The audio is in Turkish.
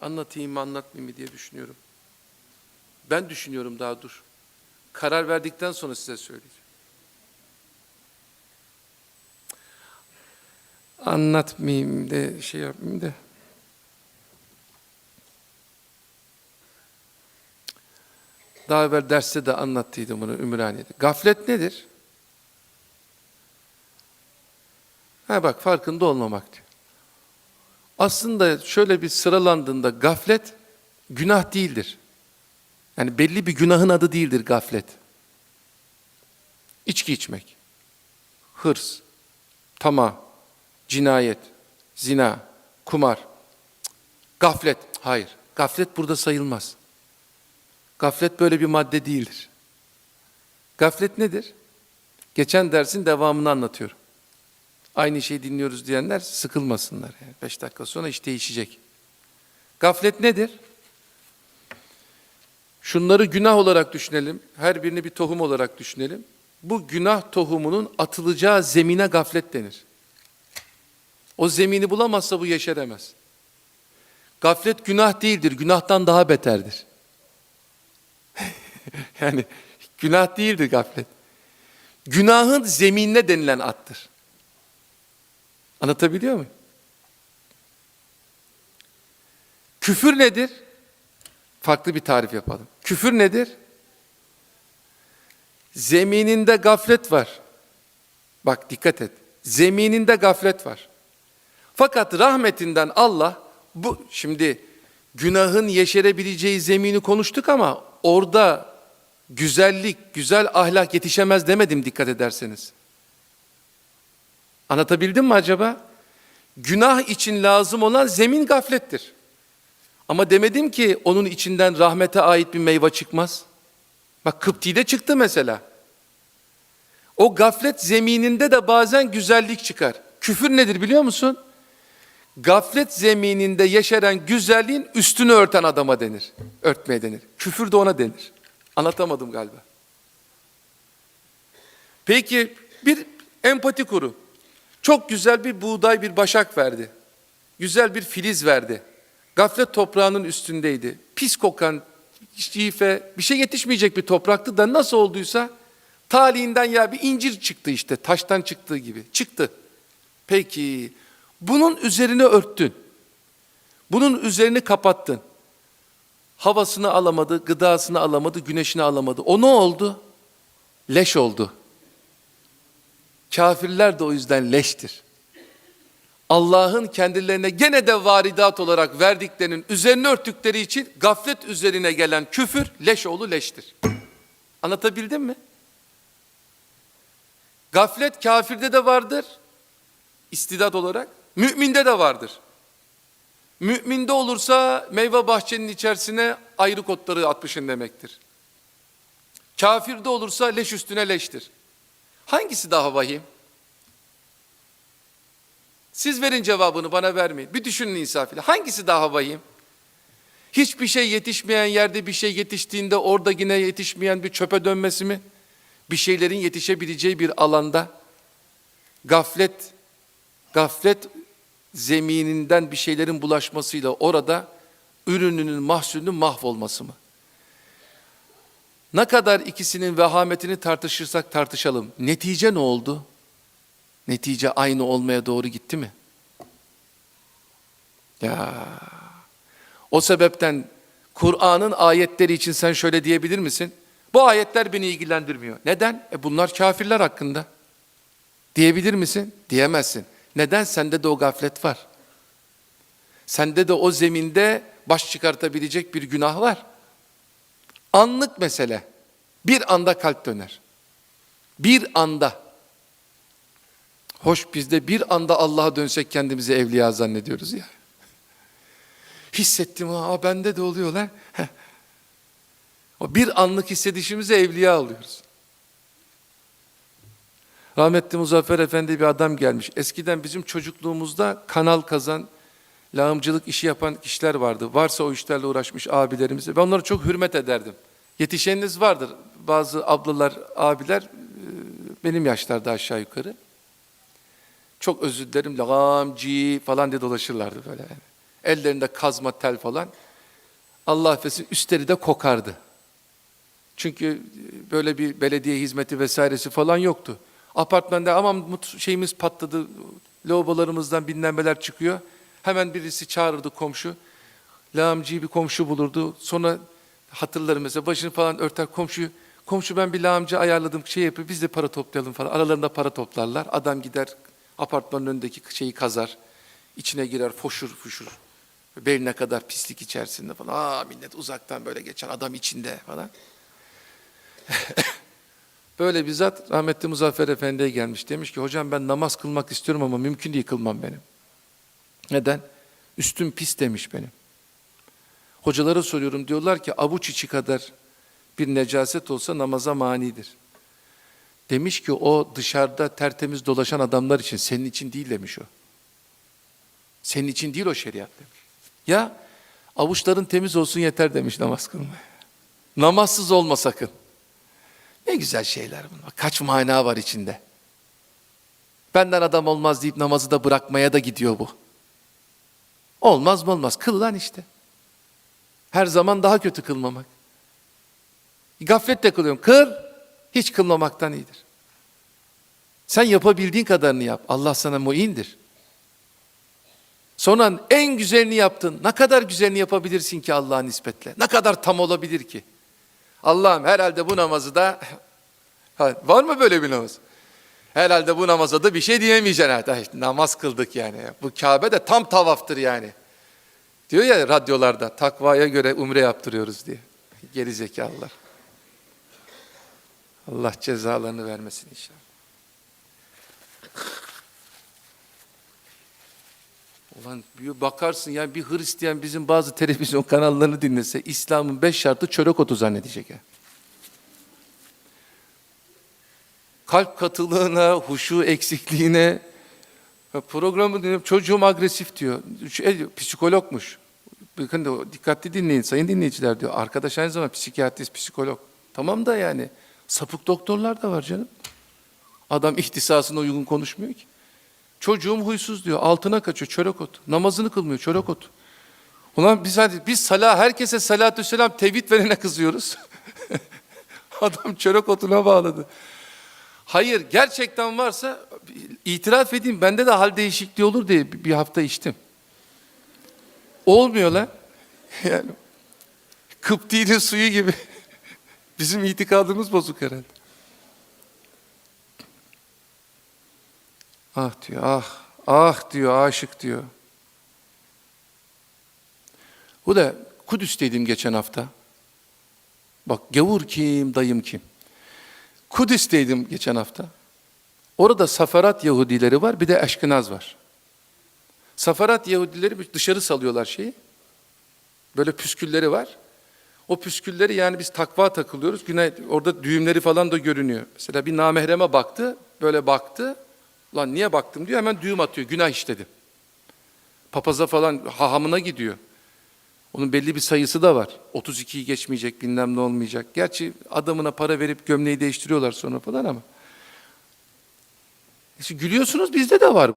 Anlatayım mı anlatmayayım mı diye düşünüyorum. Ben düşünüyorum daha dur. Karar verdikten sonra size söyleyeceğim. Anlatmayayım de şey yapmayayım da. Daha evvel derste de anlattıydım bunu Ümraniye'de. Gaflet nedir? Ha bak farkında olmamak diyor. Aslında şöyle bir sıralandığında gaflet günah değildir. Yani belli bir günahın adı değildir gaflet. İçki içmek, hırs, tamah, cinayet, zina, kumar, gaflet. Hayır, gaflet burada sayılmaz. Gaflet böyle bir madde değildir. Gaflet nedir? Geçen dersin devamını anlatıyorum. Aynı şeyi dinliyoruz diyenler sıkılmasınlar. Yani beş dakika sonra iş değişecek. Gaflet nedir? Şunları günah olarak düşünelim. Her birini bir tohum olarak düşünelim. Bu günah tohumunun atılacağı zemine gaflet denir. O zemini bulamazsa bu yeşeremez. Gaflet günah değildir, günahtan daha beterdir. yani günah değildir gaflet. Günahın zeminine denilen attır. Anlatabiliyor muyum? Küfür nedir? Farklı bir tarif yapalım. Küfür nedir? Zemininde gaflet var. Bak dikkat et. Zemininde gaflet var. Fakat rahmetinden Allah bu şimdi günahın yeşerebileceği zemini konuştuk ama orada güzellik, güzel ahlak yetişemez demedim dikkat ederseniz. Anlatabildim mi acaba? Günah için lazım olan zemin gaflettir. Ama demedim ki onun içinden rahmete ait bir meyve çıkmaz. Bak Kıpti'de çıktı mesela. O gaflet zemininde de bazen güzellik çıkar. Küfür nedir biliyor musun? Gaflet zemininde yeşeren güzelliğin üstünü örten adama denir. Örtmeye denir. Küfür de ona denir. Anlatamadım galiba. Peki bir empati kuru. Çok güzel bir buğday bir başak verdi. Güzel bir filiz verdi. Gaflet toprağının üstündeydi. Pis kokan, şife, bir şey yetişmeyecek bir topraktı da nasıl olduysa talihinden ya bir incir çıktı işte taştan çıktığı gibi. Çıktı. Peki bunun üzerine örttün. Bunun üzerini kapattın. Havasını alamadı, gıdasını alamadı, güneşini alamadı. O ne oldu? Leş oldu. Kafirler de o yüzden leştir. Allah'ın kendilerine gene de varidat olarak verdiklerinin üzerine örttükleri için gaflet üzerine gelen küfür leş oğlu leştir. Anlatabildim mi? Gaflet kafirde de vardır. istidat olarak. Müminde de vardır. Müminde olursa meyve bahçenin içerisine ayrı kotları atmışın demektir. Kafirde olursa leş üstüne leştir. Hangisi daha vahim? Siz verin cevabını bana vermeyin. Bir düşünün insafıyla. Hangisi daha vahim? Hiçbir şey yetişmeyen yerde bir şey yetiştiğinde orada yine yetişmeyen bir çöpe dönmesi mi? Bir şeylerin yetişebileceği bir alanda gaflet, gaflet zemininden bir şeylerin bulaşmasıyla orada ürününün mahsulünün mahvolması mı? Ne kadar ikisinin vehametini tartışırsak tartışalım. Netice ne oldu? Netice aynı olmaya doğru gitti mi? Ya o sebepten Kur'an'ın ayetleri için sen şöyle diyebilir misin? Bu ayetler beni ilgilendirmiyor. Neden? E bunlar kafirler hakkında. Diyebilir misin? Diyemezsin. Neden? Sende de o gaflet var. Sende de o zeminde baş çıkartabilecek bir günah var. Anlık mesele. Bir anda kalp döner. Bir anda. Hoş biz de bir anda Allah'a dönsek kendimizi evliya zannediyoruz ya. Hissettim ha bende de oluyor lan. O bir anlık hissedişimize evliya oluyoruz. Rahmetli Muzaffer Efendi bir adam gelmiş. Eskiden bizim çocukluğumuzda kanal kazan, lağımcılık işi yapan kişiler vardı. Varsa o işlerle uğraşmış abilerimize. Ben onları çok hürmet ederdim. Yetişeniniz vardır. Bazı ablalar, abiler e, benim yaşlarda aşağı yukarı. Çok özür dilerim, lağımcı falan diye dolaşırlardı böyle. Yani. Ellerinde kazma tel falan. Allah affetsin üstleri de kokardı. Çünkü e, böyle bir belediye hizmeti vesairesi falan yoktu. Apartmanda aman şeyimiz patladı, lavabolarımızdan bilmem çıkıyor. Hemen birisi çağırırdı komşu. Lağımcıyı bir komşu bulurdu. Sonra hatırlarım mesela başını falan örter komşuyu. Komşu ben bir lağımcı ayarladım şey yapıyor biz de para toplayalım falan. Aralarında para toplarlar. Adam gider apartmanın önündeki şeyi kazar. İçine girer foşur foşur. Beline kadar pislik içerisinde falan. Aa millet uzaktan böyle geçen adam içinde falan. Böyle bir zat rahmetli Muzaffer Efendi'ye gelmiş. Demiş ki hocam ben namaz kılmak istiyorum ama mümkün değil kılmam benim. Neden? Üstüm pis demiş benim. Hocalara soruyorum diyorlar ki avuç içi kadar bir necaset olsa namaza manidir. Demiş ki o dışarıda tertemiz dolaşan adamlar için senin için değil demiş o. Senin için değil o şeriat demiş. Ya avuçların temiz olsun yeter demiş namaz kılmaya. Namazsız olma sakın. Ne güzel şeyler bunlar. Kaç mana var içinde. Benden adam olmaz deyip namazı da bırakmaya da gidiyor bu. Olmaz mı olmaz. Kıl lan işte. Her zaman daha kötü kılmamak. Gafletle kılıyorum. Kır, hiç kılmamaktan iyidir. Sen yapabildiğin kadarını yap. Allah sana muindir. Sonra en güzelini yaptın. Ne kadar güzelini yapabilirsin ki Allah'a nispetle? Ne kadar tam olabilir ki? Allah'ım herhalde bu namazı da var mı böyle bir namaz? Herhalde bu namaza da bir şey diyemeyeceksin. İşte namaz kıldık yani. Bu Kabe de tam tavaftır yani. Diyor ya radyolarda takvaya göre umre yaptırıyoruz diye. Geri zekalılar. Allah cezalarını vermesin inşallah. Ulan bir bakarsın yani bir Hristiyan bizim bazı televizyon kanallarını dinlese İslam'ın beş şartı çörek otu zannedecek ya. Kalp katılığına, huşu eksikliğine programı dinliyorum çocuğum agresif diyor. Şey, psikologmuş. Bakın da dikkatli dinleyin sayın dinleyiciler diyor. Arkadaş aynı zamanda psikiyatrist, psikolog. Tamam da yani sapık doktorlar da var canım. Adam ihtisasına uygun konuşmuyor ki. Çocuğum huysuz diyor. Altına kaçıyor çörek otu. Namazını kılmıyor çörek otu. Ulan biz hadi biz salah herkese salatü selam tevhid verene kızıyoruz. Adam çörek otuna bağladı. Hayır gerçekten varsa itiraf edeyim bende de hal değişikliği olur diye bir hafta içtim. Olmuyor lan. Yani Kıpti'nin suyu gibi. Bizim itikadımız bozuk herhalde. Ah diyor, ah, ah diyor, aşık diyor. Bu da Kudüs'teydim geçen hafta. Bak gavur kim, dayım kim? Kudüs'teydim geçen hafta. Orada Safarat Yahudileri var, bir de Eşkınaz var. Safarat Yahudileri dışarı salıyorlar şeyi. Böyle püskülleri var. O püskülleri yani biz takva takılıyoruz. Güney, orada düğümleri falan da görünüyor. Mesela bir namahreme baktı, böyle baktı. Lan niye baktım diyor, hemen düğüm atıyor. Günah işledim. Papaza falan hahamına gidiyor. Onun belli bir sayısı da var. 32'yi geçmeyecek, bilmem ne olmayacak. Gerçi adamına para verip gömleği değiştiriyorlar sonra falan ama. İşte gülüyorsunuz bizde de var.